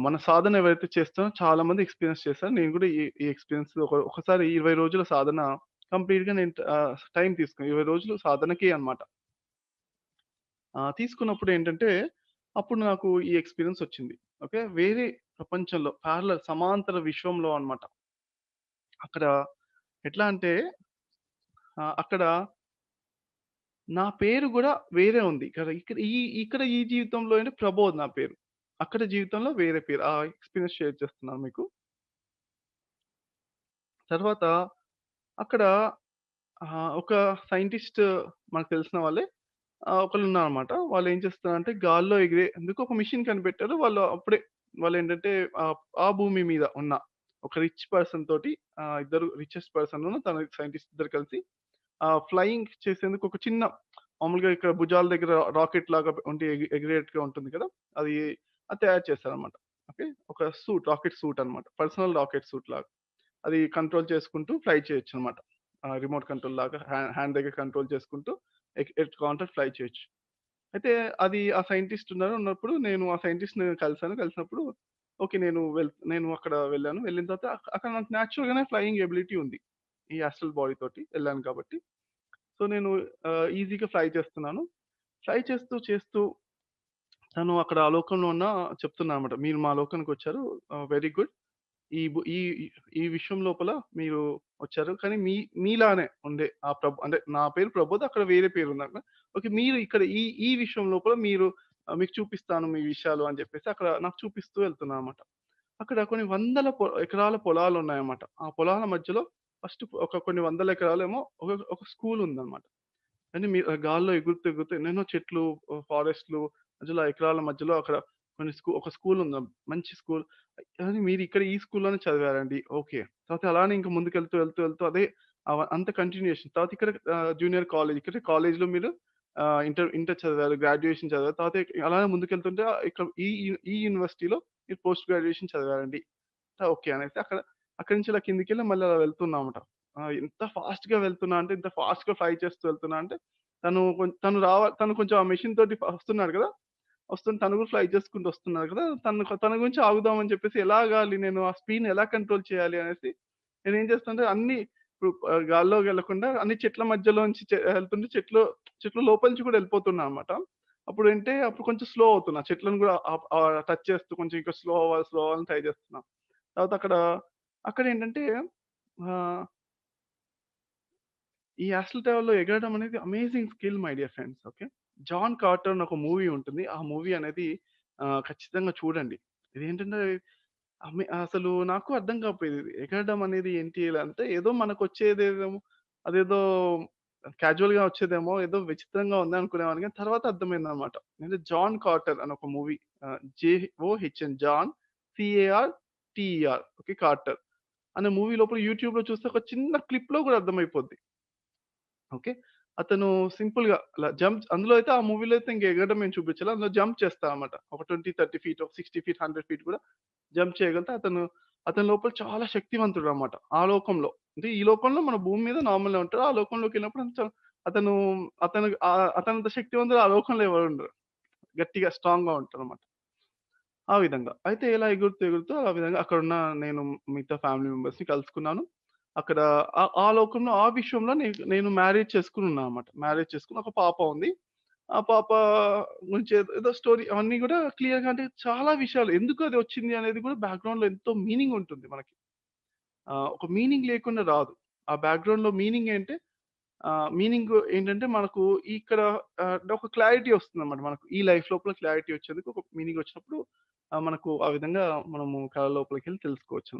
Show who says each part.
Speaker 1: మన సాధన ఎవరైతే చేస్తానో చాలా మంది ఎక్స్‌పీరియన్స్ చేశారు. నేను కూడా ఈ ఈ ఎక్స్‌పీరియన్స్ ఒకసారి 20 రోజుల సాధన కంప్లీట్‌గా నేను టైం తీసుకున్నాను ఇరవై రోజులు సాధనకే అన్నమాట. తీసుకున్నప్పుడు ఏంటంటే, అప్పుడు నాకు ఈ ఎక్స్‌పీరియన్స్ వచ్చింది. ఓకే. వేరే ప్రపంచంలో పారలెల్ సమాంతర విశ్వంలో అనమాట అక్కడ ఎట్లా అంటే అక్కడ నా పేరు కూడా వేరే ఉంది. ఇక్కడ ఇక్కడ ఈ ఇక్కడ ఈ జీవితంలో ఏంటి ప్రబోధ్ నా పేరు. అక్కడ జీవితంలో వేరే పేరు. ఆ ఎక్స్‌పీరియన్స్ షేర్ చేస్తున్నాను మీకు. తర్వాత అక్కడ ఒక సైంటిస్ట్ మనకు తెలిసిన వాళ్ళే ఒకళ్ళు ఉన్నారనమాట వాళ్ళు ఏం చేస్తున్నారంటే గాల్లో ఎగిరే ఎందుకు ఒక మిషన్ కనిపెట్టారు. వాళ్ళు అప్పుడే వాళ్ళు ఏంటంటే ఆ భూమి మీద ఉన్న ఒక రిచ్ పర్సన్ తోటి ఆ ఇద్దరు రిచెస్ట్ పర్సన్ తన సైంటిస్ట్ ఇద్దరు కలిసి ఫ్లయింగ్ చేసేందుకు ఒక చిన్న మామూలుగా ఇక్కడ భుజాల దగ్గర రాకెట్ లాగా ఉంటే ఎగి ఎగిరేట్టుగా ఉంటుంది కదా! అది అది తయారు చేస్తారనమాట ఓకే. ఒక సూట్ రాకెట్ సూట్ అన్నమాట. పర్సనల్ రాకెట్ సూట్ లాగా. అది కంట్రోల్ చేసుకుంటూ ఫ్లై చేయొచ్చు అనమాట రిమోట్ కంట్రోల్ లాగా హ్యాండ్ దగ్గర కంట్రోల్ చేసుకుంటూ ఎక్ ఫ్లై చేయొచ్చు. అయితే అది ఆ సైంటిస్ట్ ఉన్నారు. ఉన్నప్పుడు నేను ఆ సైంటిస్ట్‌ని కలిసాను. కలిసినప్పుడు ఓకే. నేను వెల్ నేను అక్కడ వెళ్ళాను. వెళ్ళిన తర్వాత అక్కడ నాకు న్యాచురల్గానే ఫ్లయింగ్ ఎబిలిటీ ఉంది. ఈ యాస్ట్రల్ బాడీ తోటి వెళ్ళాను కాబట్టి. సో, నేను ఈజీగా ఫ్లై చేస్తున్నాను. ఫ్లై చేస్తూ, చేస్తూ తను అక్కడ ఆ లోకంలో ఉన్న చెప్తున్నారన్నమాట. మీరు మా లోకానికి వచ్చారు వెరీ గుడ్. ఈ బు ఈ ఈ విషయం లోపల మీరు వచ్చారు. కానీ మీ మీలానే ఉండే ఆ ప్రభు అంటే నా పేరు ప్రబోధ్. అక్కడ వేరే పేరుందన్నమాట. ఓకే. మీరు ఇక్కడ ఈ ఈ విషయం లోపల మీరు మీకు చూపిస్తాను మీ విషయాలు అని చెప్పేసి అక్కడ నాకు చూపిస్తూ వెళ్తున్నారన్నమాట. అక్కడ కొన్ని వందల పొ ఎకరాల పొలాలున్నాయన్నమాట. ఆ పొలాల మధ్యలో ఫస్ట్ ఒక కొన్ని వందల ఎకరాలేమో ఒక ఒక స్కూల్ ఉందన్నమాట. అంటే మీ గాల్లో ఎగురుతూ, ఎగురుతూ ఎన్నెన్నో చెట్లు, ఫారెస్ట్‌లు మధ్యలో ఎకరాల మధ్యలో అక్కడ కొన్ని స్కూల్ ఒక స్కూల్ ఉంది. మంచి స్కూల్. అది మీరు ఇక్కడ ఈ స్కూల్‌లోనే చదివారండి. ఓకే. తర్వాత అలానే ఇంకా ముందుకెళ్తూ, వెళ్తూ, వెళ్తూ అదే అంత కంటిన్యూషన్ తర్వాత ఇక్కడ జూనియర్ కాలేజ్. ఇక్కడ కాలేజ్‌లో మీరు ఇంటర్ ఇంటర్ చదివారు. గ్రాడ్యుయేషన్ చదివారు. తర్వాత అలానే ముందుకెళ్తుంటే ఇక్కడ ఈ ఈ యూనివర్సిటీలో మీరు పోస్ట్ గ్రాడ్యుయేషన్ చదివారండి. ఓకే. అనేసి అక్కడ అక్కడి నుంచి ఇలా కిందకెళ్ళి మళ్ళీ అలా వెళ్తున్నామట. ఎంత ఫాస్ట్‌గా వెళ్తున్నా అంటే, ఇంత ఫాస్ట్‌గా ఫ్లై చేస్తూ వెళ్తున్నా అంటే, తను తను రావ తను కొంచెం ఆ మెషిన్ తోటి వస్తున్నాడు కదా! వస్తుంటే తను కూడా ఫ్లై చేసుకుంటూ వస్తున్నారు కదా! తను తన గురించి ఆగుదాం అని చెప్పేసి ఎలాగాలి నేను ఆ స్పీడ్‌ని ఎలా కంట్రోల్ చేయాలి అనేసి ఏం చేస్తున్న అన్ని ఇప్పుడు గాల్లో గాల్లోకి అన్ని చెట్ల మధ్యలోంచి నుంచి వెళ్తుంటే చెట్లు చెట్ల లోపలించి నుంచి కూడా వెళ్ళిపోతున్నా అనమాట అప్పుడు ఏంటంటే అప్పుడు కొంచెం స్లో అవుతున్నా. చెట్లను కూడా టచ్ చేస్తూ కొంచెం ఇంకా స్లో అవ్వాలి, స్లో అవ్వాలని ట్రై చేస్తున్నా. తర్వాత అక్కడ అక్కడ ఏంటంటే ఈ యాస్ట్రల్ ట్రావెల్‌లో ఎగరడం అనేది amazing skill my dear friends. Okay. John Carter అని ఒక మూవీ ఉంటుంది. ఆ మూవీ అనేది ఖచ్చితంగా చూడండి. ఇదేంటంటే ఏంటంటే అసలు నాకు అర్థం కాకపోయేది. ఎగరడం అనేది ఏంటి ఇలా అంటే ఏదో మనకు వచ్చేదేమో అదేదో క్యాజువల్గా వచ్చేదేమో ఏదో విచిత్రంగా ఉంది అనుకునేవాడిని. కానీ తర్వాత అర్థమైంది అనమాట అంటే జాన్ కార్టర్ అని ఒక movie J O HN John CAR TR okay. Carter అనే మూవీ లోపల యూట్యూబ్లో చూస్తే ఒక చిన్న క్లిప్లో కూడా అర్థమైపోద్ది. ఓకే. అతను సింపుల్‌గా అలా జంప్ అందులో అయితే ఆ మూవీలో అయితే ఇంక ఎగరడం మేము చూపించాలి అందులో జంప్ చేస్తారన్నమాట. ఒక 20, 30 ఫీట్, ఒక 60 ఫీట్, 100 ఫీట్ కూడా జంప్ చేయగలిగితే అతను అతని లోపల చాలా శక్తివంతుడు అనమాట ఆ లోకంలో. అంటే ఈ లోకంలో మన భూమి మీద నార్మల్‌గా ఉంటాడు. ఆ లోకంలోకి వెళ్ళినప్పుడు అతను అతను ఆహ్, అతనంత శక్తివంతుడు ఆ లోకంలో ఎవరు ఉండరు. గట్టిగా స్ట్రాంగ్గా ఉంటారు అనమాట ఆ విధంగా. అయితే ఇలా ఎగురుతూ, ఎగురుతూ ఆ విధంగా అక్కడున్న నేను మిగతా ఫ్యామిలీ మెంబర్స్‌ని కలుసుకున్నాను. అక్కడ ఆ లోకంలో ఆ విషయంలో నేను మ్యారేజ్ చేసుకుని ఉన్నా అన్నమాట. మ్యారేజ్ చేసుకుని ఒక పాప ఉంది. ఆ పాప గురించి ఏదో స్టోరీ అవన్నీ కూడా క్లియర్‌గా అంటే చాలా విషయాలు ఎందుకు అది వచ్చింది అనేది కూడా బ్యాక్‌గ్రౌండ్‌లో ఎంతో మీనింగ్ ఉంటుంది మనకి. ఒక మీనింగ్ లేకుండా రాదు. ఆ బ్యాక్‌గ్రౌండ్‌లో మీనింగ్ ఏంటంటే మీనింగ్ ఏంటంటే మనకు ఇక్కడ ఒక క్లారిటీ వస్తుందన్నమాట. మనకు ఈ లైఫ్ లోపల క్లారిటీ వచ్చేందుకు ఒక మీనింగ్ వచ్చినప్పుడు మనకు ఆ విధంగా మనము కళ లోపలికెళ్ళి తెలుసుకోవచ్చు.